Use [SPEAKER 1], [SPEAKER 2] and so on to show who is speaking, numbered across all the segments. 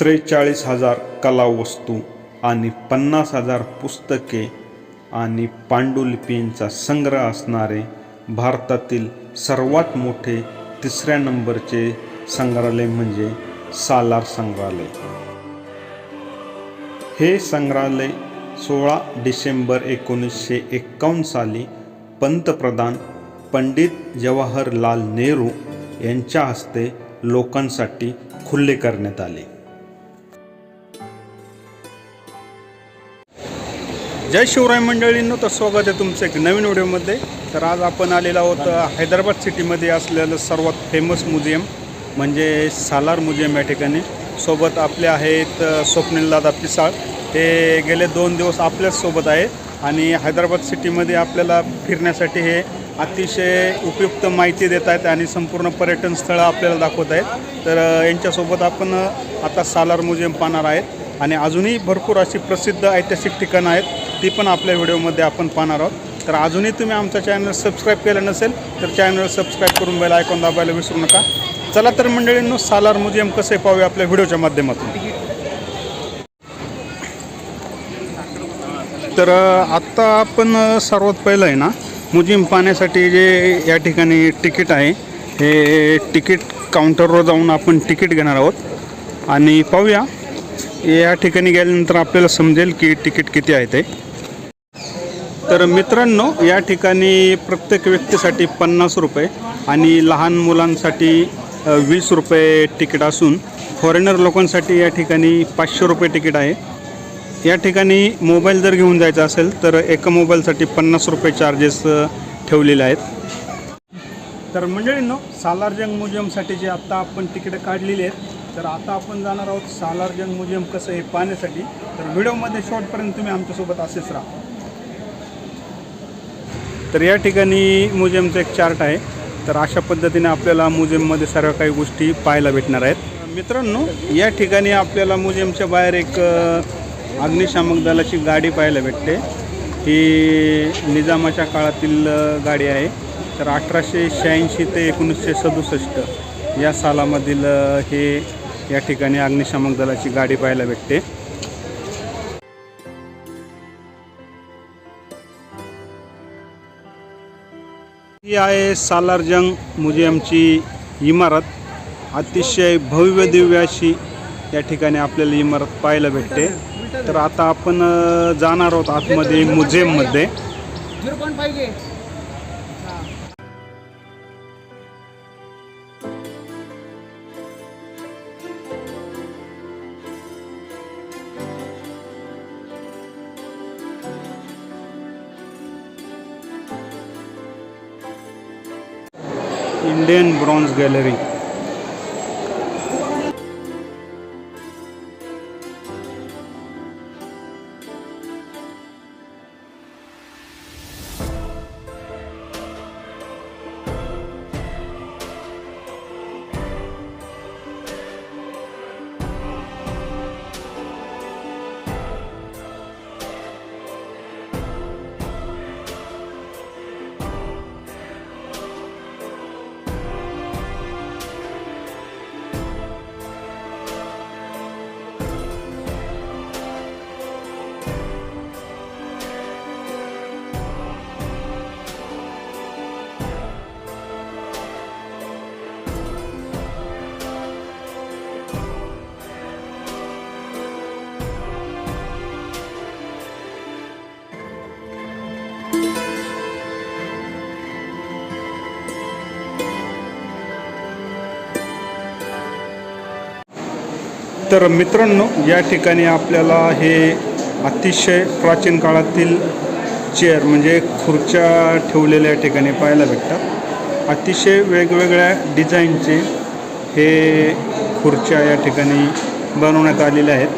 [SPEAKER 1] त्रेचाळीस हजार कलावस्तू आणि पन्नास हजार पुस्तके आणि पांडुलिपींचा संग्रह असणारे भारतातील सर्वात मोठे तिसऱ्या नंबरचे संग्रहालय म्हणजे सालार संग्रहालय. हे संग्रहालय सोळा डिसेंबर एकोणीसशे एक्कावन्न साली पंतप्रधान पंडित जवाहरलाल नेहरू यांच्या हस्ते लोकांसाठी खुले करण्यात आले. जय शिवराय मंडळींनो तर स्वागत आहे तुमचं एक नवीन व्हिडिओमध्ये. तर आज आपण आलेलो आहोत हैदराबाद सिटीमध्ये असलेलं सर्वात फेमस म्युझियम म्हणजे सालार म्युझियम या ठिकाणी. सोबत आपले आहेत स्वप्निलदादा स्वप्नीलदादा पिसाळ. हे गेले दोन दिवस आपल्याच सोबत आहेत आणि हैदराबाद सिटीमध्ये आपल्याला फिरण्यासाठी हे अतिशय उपयुक्त माहिती देत आहेत आणि संपूर्ण पर्यटन स्थळं आपल्याला दाखवत आहेत. तर यांच्यासोबत आपण आता सालार म्युझियम पाहणार आहेत. आणि अजूनही भरपूर अशी प्रसिद्ध ऐतिहासिक ठिकाणं आहेत. ती पण आपल्या व्हिडिओमध्ये आपण पाहणार आहोत. तर अजूनही तुम्ही आमचा चॅनल सबस्क्राईब केलं नसेल तर चॅनल सबस्क्राईब करून बेल आयकॉन दाबायला विसरू नका. चला तर मंडळींनो सालार म्युझियम कसे पाहूया आपल्या व्हिडिओच्या माध्यमातून? तर आत्ता आपण सर्वात पहिलं आहे ना म्युझियम पाहण्यासाठी जे या ठिकाणी तिकीट आहे हे तिकीट काउंटरवर जाऊन आपण तिकीट घेणार आहोत. आणि पाहूया या ठिकाणी गेल्यानंतर आपल्याला समजेल की तिकीट किती आहे ते. तर मित्रांनो या ठिकाणी प्रत्येक व्यक्तीसाठी पन्नास रुपये आणि लहान मुलांसाठी वीस रुपये तिकीट असून फॉरेनर लोकांसाठी या ठिकाणी पाचशे रुपये तिकीट आहे. या ठिकाणी मोबाईल जर घेऊन जायचा असेल तर एका मोबाईलसाठी पन्नास रुपये चार्जेस ठेवलेले आहेत. तर मंडळींनो सालारजंग म्युझियमसाठी जे आत्ता आपण तिकीटं काढलेली आहेत तर आता आपण जाणार आहोत सालारजंग म्युझियम कसं आहे पाहण्यासाठी. तर व्हिडिओमध्ये शॉर्टपर्यंत तुम्ही आमच्यासोबत असेच राहा. तर या ठिकाणी म्युझियमचं एक चार्ट आहे. तर अशा पद्धतीने आपल्याला म्युझियममध्ये सर्व काही गोष्टी पाहायला भेटणार आहेत. मित्रांनो या ठिकाणी आपल्याला म्युझियमच्या बाहेर एक अग्निशामक दलाची गाडी पाहायला भेटते. ही निजामाच्या काळातील गाडी आहे. तर अठराशे शहाऐंशी ते एकोणीसशे सदुसष्ट या सालामधील हे या ठिकाणी अग्निशामक दलाची गाडी पाहायला भेटते. ही आहे सालारजंग म्युझियमची इमारत. अतिशय भव्य दिव्य अशी या ठिकाणी आपल्याला इमारत पाहायला भेटते. तर आता आपण जाणार आहोत आतमध्ये म्युझियममध्ये इंडियन ब्रॉन्झ गॅलरी. तर मित्रांनो या ठिकाणी आपल्याला हे अतिशय प्राचीन काळातील चेअर म्हणजे खुर्च्या ठेवलेल्या या ठिकाणी पाहायला भेटतात. अतिशय वेगवेगळ्या डिझाईनचे हे खुर्च्या या ठिकाणी बनवण्यात आलेल्या आहेत.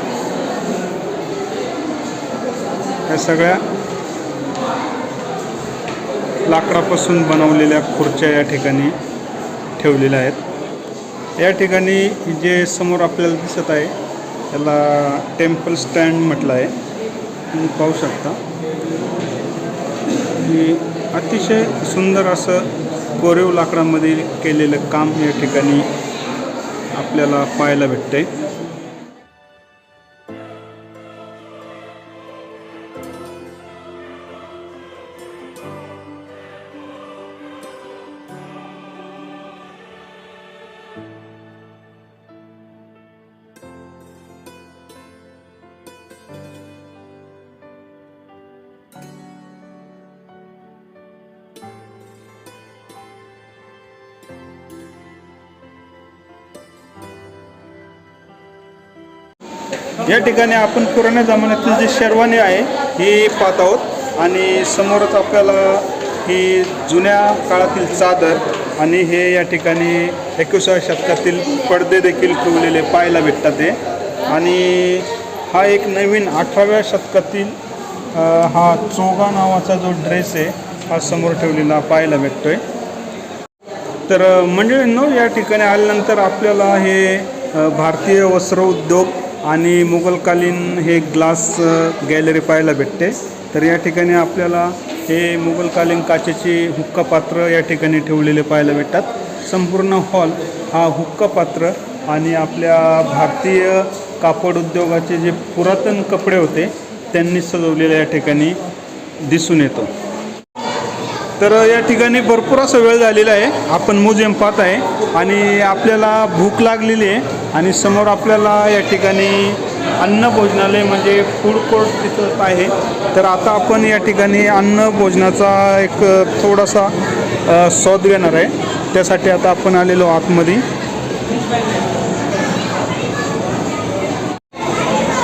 [SPEAKER 1] या सगळ्या लाकडापासून बनवलेल्या खुर्च्या या ठिकाणी ठेवलेल्या आहेत. या ठिकाणी जे समोर आपल्याला दिसत आहे त्याला टेम्पल स्टँड म्हटलं आहे. तुम्ही पाहू शकता. अतिशय सुंदर असं कोरीव लाकडामध्ये केलेलं काम या ठिकाणी आपल्याला पाहायला भेटते या ठिकाणी आपण पुराण्या जमान्यातील जी शेरवानी आहे ही पाहत आहोत. आणि समोरच आपल्याला ही जुन्या काळातील चादर आणि हे या ठिकाणी एकविसाव्या शतकातील पडदे देखील ठेवलेले पाहायला भेटतात ते आणि हा एक नवीन अठराव्या शतकातील हा चोगा नावाचा जो ड्रेस आहे हा समोर ठेवलेला पाहायला भेटतो आहे तर मंडळींनो या ठिकाणी आल्यानंतर आपल्याला हे भारतीय वस्त्र उद्योग आणि मुघलकालीन हे ग्लास गॅलरी पाहायला भेटते. तर या ठिकाणी आपल्याला हे मुघलकालीन काचेची हुक्का पात्र या ठिकाणी ठेवलेले पाहायला भेटतात. संपूर्ण हॉल हा हुक्का पात्र आणि आपल्या भारतीय कापड उद्योगाचे जे पुरातन कपडे होते त्यांनी सजवलेल्या या ठिकाणी दिसून येतो. तर या ठिकाणी भरपूर असा वेळ झालेला आहे. आपण म्युझियम पाहत आहे आणि आपल्याला भूक लागलेली आहे आणि समोर आपल्याला या ठिकाणी अन्न भोजनालय म्हणजे फूड कोर्ट तिथं आहे. तर आता आपण या ठिकाणी अन्न भोजनाचा एक थोडासा स्वाद घेणार आहे. त्यासाठी आता आपण आलेलो आतमध्ये.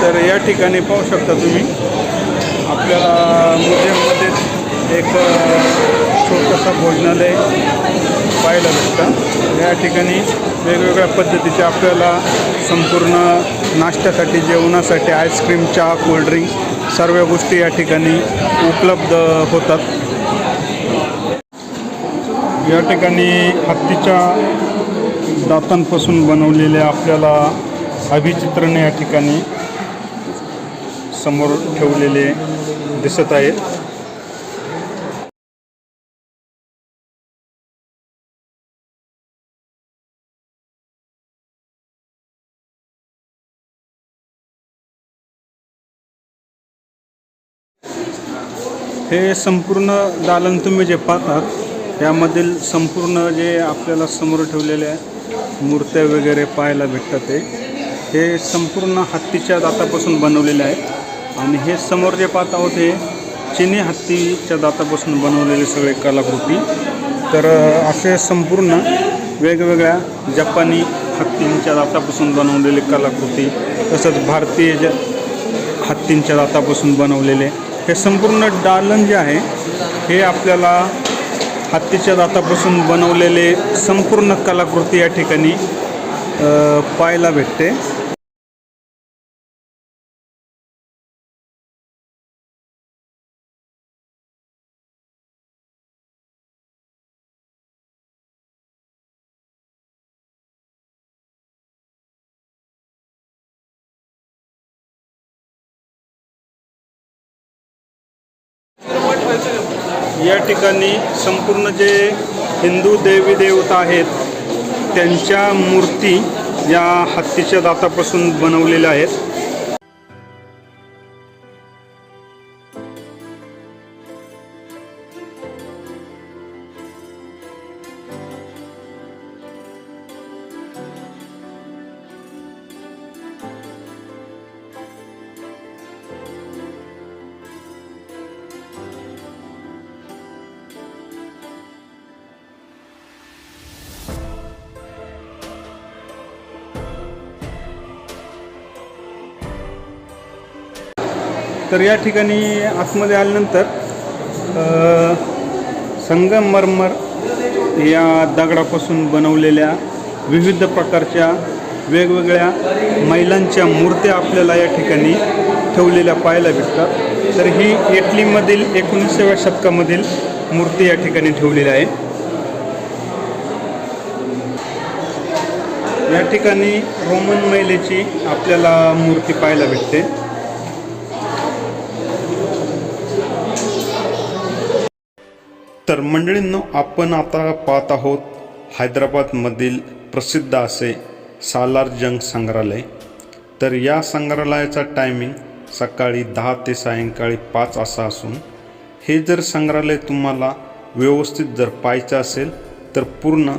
[SPEAKER 1] तर या ठिकाणी पाहू शकता तुम्ही. आपल्याला म्युझियममध्ये एक छोटंसं भोजनालय पाहायला भेटतं या ठिकाणी वेगवेगळ्या पद्धतीचे आपल्याला संपूर्ण नाश्त्यासाठी जेवणासाठी आईस्क्रीम चहा कोल्ड्रिंक सर्व गोष्टी या ठिकाणी उपलब्ध होतात. या ठिकाणी हत्तीच्या दातांपासून बनवलेल्या आपल्याला अभिचित्रण या ठिकाणी समोर ठेवलेले दिसत आहेत. हे संपूर्ण दालन तुम्ही जे पाहतात यामधील संपूर्ण जे आपल्याला समोर ठेवलेल्या मूर्त्या वगैरे पाहायला भेटतात ते हे संपूर्ण हत्तीच्या दातापासून बनवलेले आहेत. आणि हे समोर जे पाहत आहोत हे चिनी हत्तीच्या दातापासून बनवलेले सगळे कलाकृती. तर असे संपूर्ण वेगवेगळ्या जपानी हत्तींच्या दातापासून बनवलेले कलाकृती तसंच भारतीय ज हत्तींच्या दातापासून बनवलेले हे संपूर्ण दालन जे आहे हे आपल्याला हत्तीच्या दातापासून बनवलेले संपूर्ण कलाकृती या ठिकाणी पाहायला भेटते. या ठिकाणी संपूर्ण जे हिंदू देवी देवता आहेत त्यांच्या मूर्ती या हत्तीच्या दातापासून बनवलेल्या आहेत. तर या ठिकाणी आतमध्ये आल्यानंतर संगमरमर या दगडापासून बनवलेल्या विविध प्रकारच्या वेगवेगळ्या महिलांच्या मूर्त्या आपल्याला या ठिकाणी ठेवलेल्या पाहायला भेटतात. तर ही इटलीमधील एकोणीसाव्या शतकामधील मूर्ती या ठिकाणी ठेवलेली आहे. या ठिकाणी रोमन महिलेची आपल्याला मूर्ती पाहायला भेटते. तर मंडळींनो आपण आता पाहत आहोत हैदराबादमधील प्रसिद्ध असे सालार जंग संग्रहालय. तर या संग्रहालयाचा टायमिंग सकाळी दहा ते सायंकाळी पाच असा असून हे जर संग्रहालय तुम्हाला व्यवस्थित जर पाहायचं असेल तर पूर्ण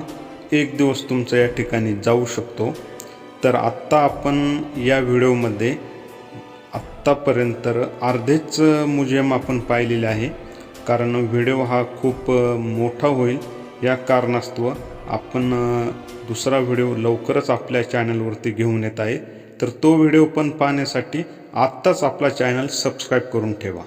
[SPEAKER 1] एक दिवस तुमचा या ठिकाणी जाऊ शकतो. तर आत्ता आपण या व्हिडिओमध्ये आत्तापर्यंत अर्धेच म्युझियम आपण पाहिलेले आहे. कारण व्हिडिओ हा खूप मोठा होईल. या कारणास्तव आपण दुसरा व्हिडिओ लवकरच आपल्या चॅनलवरती घेऊन येत आहे. तर तो व्हिडिओ पण पाहण्यासाठी आत्ताच आपला चॅनल सबस्क्राईब करून ठेवा.